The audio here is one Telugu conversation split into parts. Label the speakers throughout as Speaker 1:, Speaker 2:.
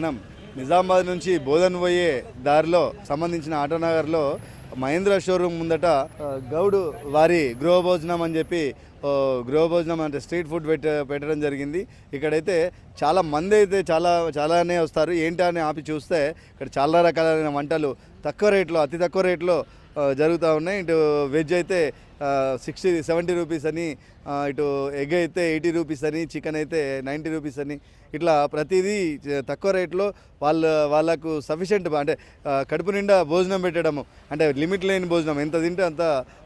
Speaker 1: మనం నిజామాబాద్ నుంచి బోధన్ పోయే దారిలో సంబంధించిన ఆటోనగర్లో మహేంద్ర షోరూమ్ ముందట గౌడ్ గౌడు వారి గృహభోజనం అని చెప్పి గృహభోజనం గృహ భోజనం అంటే స్ట్రీట్ ఫుడ్ పెట్ట పెట్టడం జరిగింది. ఇక్కడైతే చాలా మంది అయితే చాలా చాలానే వస్తారు. ఏంటి అని ఆపి చూస్తే ఇక్కడ చాలా రకాలైన వంటలు తక్కువ రేట్లో అతి తక్కువ రేట్లో జరుగుతూ ఉన్నాయి. ఇటు వెజ్ అయితే సిక్స్టీ సెవెంటీ రూపీస్ అని ఇటు ఎగ్ అయితే ఎయిటీ రూపీస్ అని చికెన్ అయితే నైంటీ రూపీస్ అని ఇట్లా ప్రతిదీ తక్కువ రేట్లో వాళ్ళ వాళ్ళకు సఫిషియెంట్ అంటే కడుపు నిండా భోజనం పెట్టడము. అంటే లిమిట్ లేని భోజనం. ఎంత తింటే అంత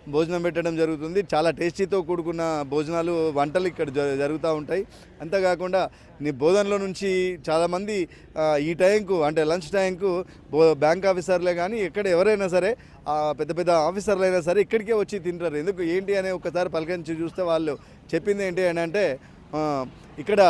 Speaker 1: భోజనం పెట్టడం జరుగుతుంది. చాలా టేస్టీతో కూడుకున్న భోజనాలు వంటలు ఇక్కడ జ- జరుగుతూ ఉంటాయి. అంతేకాకుండా నీ బోధనలో నుంచి చాలామంది ఈ టైంకు అంటే లంచ్ టైంకు బో బ్యాంక్ ఆఫీసర్లే కానీ ఎక్కడ ఎవరైనా సరే పెద్ద పెద్ద ఆఫీసర్లు అయినా సరే ఇక్కడికే వచ్చి తింటారు. ఎందుకు? ఏంటి అని ఒకసారి పలకరించి చూస్తే వాళ్ళు చెప్పింది ఏంటి అని అంటే ఇక్కడ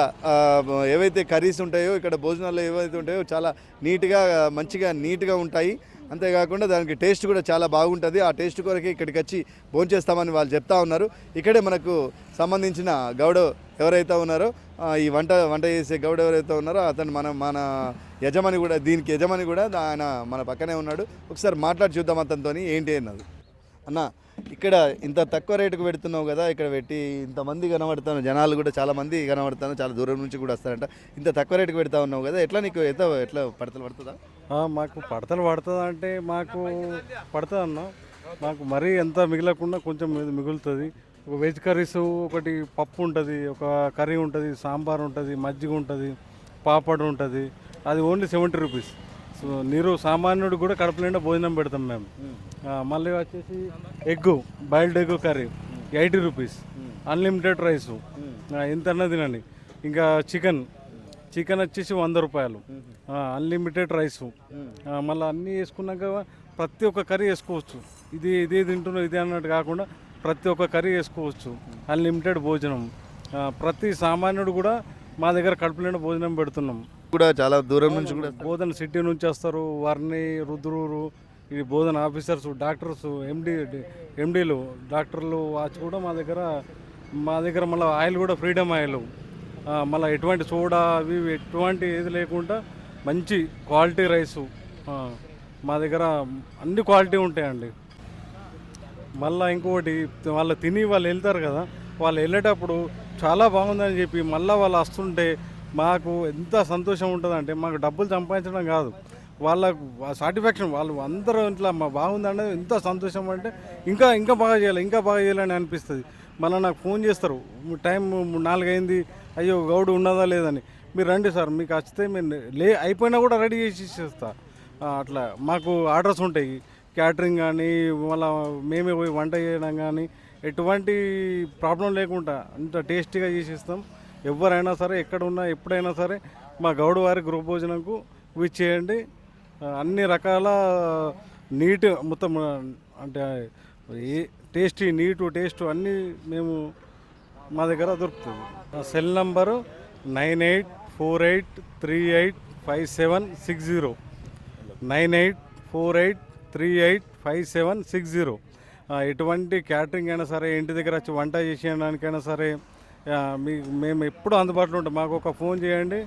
Speaker 1: ఏవైతే కర్రీస్ ఉంటాయో ఇక్కడ భోజనాలు ఏవైతే ఉంటాయో చాలా నీట్గా మంచిగా నీట్గా ఉంటాయి. అంతేకాకుండా దానికి టేస్ట్ కూడా చాలా బాగుంటుంది. ఆ టేస్ట్ కొరకే ఇక్కడికి వచ్చి భోంచేస్తామని వాళ్ళు చెప్తా ఉన్నారు. ఇక్కడే మనకు సంబంధించిన గౌడ ఎవరైతే ఉన్నారో ఈ వంట వంట చేసే గౌడ ఎవరైతే ఉన్నారో అతను మన మన యజమాని కూడా దీనికి యజమాని కూడా ఆయన మన పక్కనే ఉన్నాడు. ఒకసారి మాట్లాడి చూద్దాం అతనితో ఏంటి అన్నది. అన్న ఇక్కడ ఇంత తక్కువ రేటుకు పెడుతున్నావు కదా ఇక్కడ పెట్టి ఇంతమంది కనబడతాను జనాలు కూడా చాలా మంది కనబడతాను చాలా దూరం నుంచి కూడా వస్తారంట. ఇంత తక్కువ రేటుకు పెడతా ఉన్నావు కదా ఎట్లా నీకు ఎంత ఎట్లా పడతలు పడుతుందా?
Speaker 2: మాకు పడతలు పడుతుంది అంటే మాకు పడుతుంది అన్న. మాకు మరీ ఎంత మిగలకుండా కొంచెం మిగు- మిగులుతుంది. ఒక వెజ్ కర్రీస్ ఒకటి పప్పు ఉంటుంది ఒక కర్రీ ఉంటుంది సాంబార్ ఉంటుంది మజ్జిగ ఉంటుంది పాపడ్ ఉంటుంది. అది ఓన్లీ సెవెంటీ రూపీస్. సో నీరు సామాన్యుడు కూడా కడుపు నిండా భోజనం పెడతాం మేము. మళ్ళీ వచ్చేసి egg boiled egg curry eighty rupees. Unlimited rice ఎంత అన్నా తినండి. ఇంకా చికెన్ చికెన్ వచ్చేసి వంద రూపాయలు. అన్లిమిటెడ్ రైస్ మళ్ళీ అన్నీ వేసుకున్నాక ప్రతి ఒక్క కర్రీ వేసుకోవచ్చు. ఇది ఇదే తింటున్నాం ఇదే అన్నట్టు కాకుండా ప్రతి ఒక్క కర్రీ వేసుకోవచ్చు. అన్లిమిటెడ్ భోజనం. ప్రతి సామాన్యుడు కూడా మా దగ్గర కడుపు నిండా భోజనం పెడుతున్నాం.
Speaker 1: కూడా చాలా దూరం నుంచి కూడా
Speaker 2: బోధన సిటీ నుంచి వస్తారు. వారిని రుద్రూరు ఈ బోధన ఆఫీసర్స్ డాక్టర్స్ ఎండి ఎండీలు డాక్టర్లు వాచ్ కూడా మా దగ్గర మా దగ్గర మళ్ళీ ఆయిల్ కూడా ఫ్రీడమ్ ఆయిల్. మళ్ళీ ఎటువంటి సోడా అవి ఇవి ఎటువంటి ఏది లేకుండా మంచి క్వాలిటీ రైసు. మా దగ్గర అన్ని క్వాలిటీ ఉంటాయండి. మళ్ళీ ఇంకోటి వాళ్ళు తిని వాళ్ళు వెళ్తారు కదా వాళ్ళు వెళ్ళేటప్పుడు చాలా బాగుందని చెప్పి మళ్ళీ వాళ్ళు వస్తుంటే మాకు ఎంత సంతోషం ఉంటుందంటే మాకు డబ్బులు సంపాదించడం కాదు. వాళ్ళకు సాటిస్ఫాక్షన్ వాళ్ళు అందరూ ఇట్లా మా బాగుందంటే ఎంత సంతోషం అంటే ఇంకా ఇంకా బాగా చేయాలి ఇంకా బాగా చేయాలని అనిపిస్తుంది. మళ్ళీ నాకు ఫోన్ చేస్తారు టైం నాలుగైంది అయ్యో గౌడు ఉన్నదా లేదని. మీరు రండి సార్ మీకు వస్తే మీరు లే అయిపోయినా కూడా రెడీ చేసి ఇచ్చేస్తా. అట్లా మాకు ఆర్డర్స్ ఉంటాయి క్యాటరింగ్ కానీ మళ్ళీ మేమే పోయి వంట చేయడం కానీ ఎటువంటి ప్రాబ్లం లేకుండా అంత టేస్టీగా చేసిస్తాం. ఎవరైనా సరే ఎక్కడ ఉన్నా ఎప్పుడైనా సరే మా గౌడు వారి గృహ భోజనంకు విచ్ చేయండి అన్ని రకాల నీట్ మొత్తం అంటే ఏ టేస్టీ నీటు టేస్ట్ అన్నీ మేము మా దగ్గర దొరుకుతుంది. Cell number nine eight four eight three eight five seven six zero. Nine eight four eight three eight five seven six zero. ఎటువంటి క్యాటరింగ్ అయినా సరే ఇంటి దగ్గర వచ్చి వంట చేసేయడానికైనా సరే మీ మేము ఎప్పుడు అందుబాటులో ఉంటాం. మాకు ఒక ఫోన్ చేయండి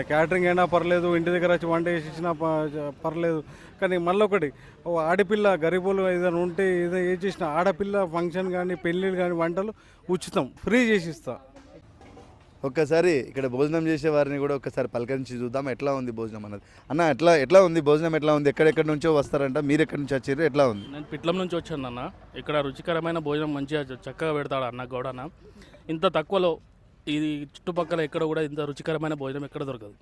Speaker 2: క్యాటరింగ్ అయినా పర్లేదు ఇంటి దగ్గర వచ్చి వంట చేసి ఇచ్చినా ప- పర్లేదు. కానీ మళ్ళీ ఒకటి ఆడపిల్ల గరీబులు ఏదైనా ఉంటే ఏదైనా ఏ చేసిన ఆడపిల్ల ఫంక్షన్ కానీ పెళ్ళిళ్ళు కానీ వంటలు ఉచితం. ఫ్రీ చేసి ఇస్తా.
Speaker 1: ఒక్కసారి ఇక్కడ భోజనం చేసే వారిని కూడా ఒక్కసారి పలకరించి చూద్దాం ఎట్లా ఉంది భోజనం అన్నది. అన్న ఎట్లా ఎట్లా ఉంది భోజనం ఎట్లా ఉంది? ఎక్కడెక్కడి నుంచో వస్తారంట మీరు ఎక్కడి నుంచి వచ్చారు ఎట్లా ఉంది?
Speaker 3: నేను పిట్లం నుంచి వచ్చాను అన్న ఇక్కడ రుచికరమైన భోజనం మంచిగా చక్కగా పెడతాడు అన్న గౌడన్న. ఇంత తక్కువలో ఇది చుట్టుపక్కల ఎక్కడ కూడా ఇంత రుచికరమైన భోజనం ఎక్కడ దొరకదు.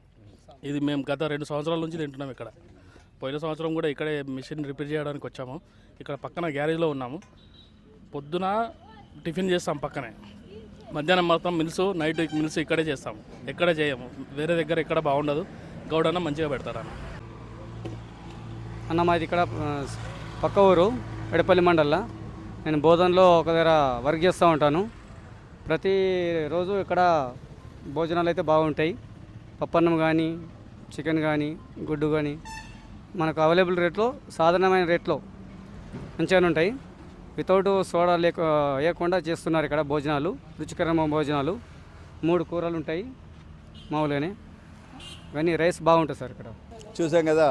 Speaker 3: ఇది మేము గత రెండు సంవత్సరాల నుంచి తింటున్నాం ఇక్కడ. పోయిన సంవత్సరం కూడా ఇక్కడే మిషన్ రిపేర్ చేయడానికి వచ్చాము. ఇక్కడ పక్కన గ్యారేజ్లో ఉన్నాము. పొద్దున టిఫిన్ చేస్తాం పక్కనే. మధ్యాహ్నం మొత్తం మిల్స్ నైట్ మిల్స్ ఇక్కడే చేస్తాము. ఎక్కడ చేయము. వేరే దగ్గర ఎక్కడ బాగుండదు. గౌడన్న మంచిగా పెడతారన్న అన్న.
Speaker 4: అన్న మాది ఇక్కడ పక్క ఊరు ఎడపల్లి మండల. నేను బోధనలో ఒక దగ్గర వర్క్ చేస్తూ ఉంటాను. ప్రతిరోజు ఇక్కడ భోజనాలు అయితే బాగుంటాయి. పప్పన్నం కానీ చికెన్ కానీ గుడ్డు కానీ మనకు అవైలబుల్ రేట్లో సాధారణమైన రేట్లో మంచిగానే ఉంటాయి. వితౌట్ సోడా లేక వేయకుండా చేస్తున్నారు ఇక్కడ భోజనాలు రుచికరమైన భోజనాలు. మూడు కూరలు ఉంటాయి మామూలుగానే. ఇవన్నీ రైస్ బాగుంటుంది సార్ ఇక్కడ.
Speaker 1: చూసాం కదా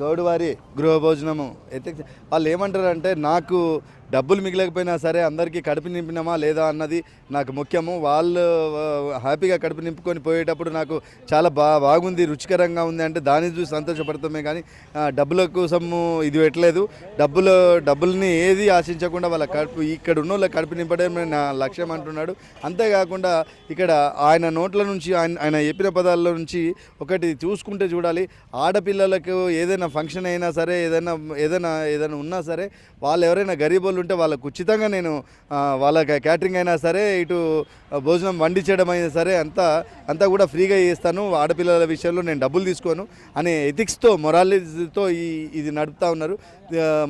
Speaker 1: గౌడవారి గృహ భోజనము. అయితే వాళ్ళు ఏమంటారు అంటే నాకు డబ్బులు మిగిలకపోయినా సరే అందరికీ కడుపు నింపినామా లేదా అన్నది నాకు ముఖ్యము. వాళ్ళు హ్యాపీగా కడుపు నింపుకొని పోయేటప్పుడు నాకు చాలా బా బాగుంది రుచికరంగా ఉంది అంటే దాన్ని చూసి సంతోషపడతామే కానీ డబ్బుల కోసము ఇది పెట్టలేదు. డబ్బులు డబ్బుల్ని ఏది ఆశించకుండా వాళ్ళ కడుపు ఇక్కడ ఉన్న వాళ్ళ కడుపు నింపడమే నా లక్ష్యం అంటున్నాడు. అంతేకాకుండా ఇక్కడ ఆయన నోట్ల నుంచి ఆయన ఆయన చెప్పిన పదాల్లో నుంచి ఒకటి చూసుకుంటే చూడాలి. ఆడపిల్లలకు ఏదైనా ఫంక్షన్ అయినా సరే ఏదైనా ఏదైనా ఏదైనా ఉన్నా సరే వాళ్ళు ఎవరైనా వాళ్ళు ఉంటే వాళ్ళకు ఉచితంగా నేను వాళ్ళ క్యాటరింగ్ అయినా సరే ఇటు భోజనం వండించడం అయినా సరే అంతా అంతా కూడా ఫ్రీగా చేస్తాను. ఆడపిల్లల విషయంలో నేను డబ్బులు తీసుకోను. అనే ఎథిక్స్తో మొరాలిటీతో ఈ ఇది నడుపుతా ఉన్నారు.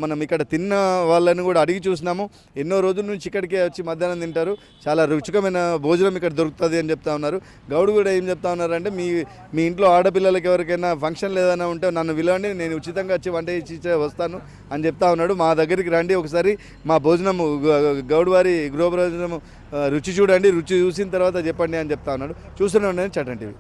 Speaker 1: మనం ఇక్కడ తిన్న వాళ్ళని కూడా అడిగి చూసినాము. ఎన్నో రోజుల నుంచి ఇక్కడికే వచ్చి మధ్యాహ్నం తింటారు. చాలా రుచికరమైన భోజనం ఇక్కడ దొరుకుతుంది అని చెప్తా ఉన్నారు. గౌడు కూడా ఏం చెప్తా ఉన్నారంటే మీ మీ ఇంట్లో ఆడపిల్లలకి ఎవరికైనా ఫంక్షన్ ఏదైనా ఉంటే నన్ను విలవండి నేను ఉచితంగా వచ్చి వంట ఇచ్చి వస్తాను అని చెప్తా ఉన్నాడు. మా దగ్గరికి రండి ఒకసారి. మా భోజనము గౌడ్ వారి గృహ భోజనము రుచి చూడండి రుచి చూసిన తర్వాత చెప్పండి అని చెప్తా ఉన్నాడు. చూస్తూనే ఉండండి చటన్ టీవీ.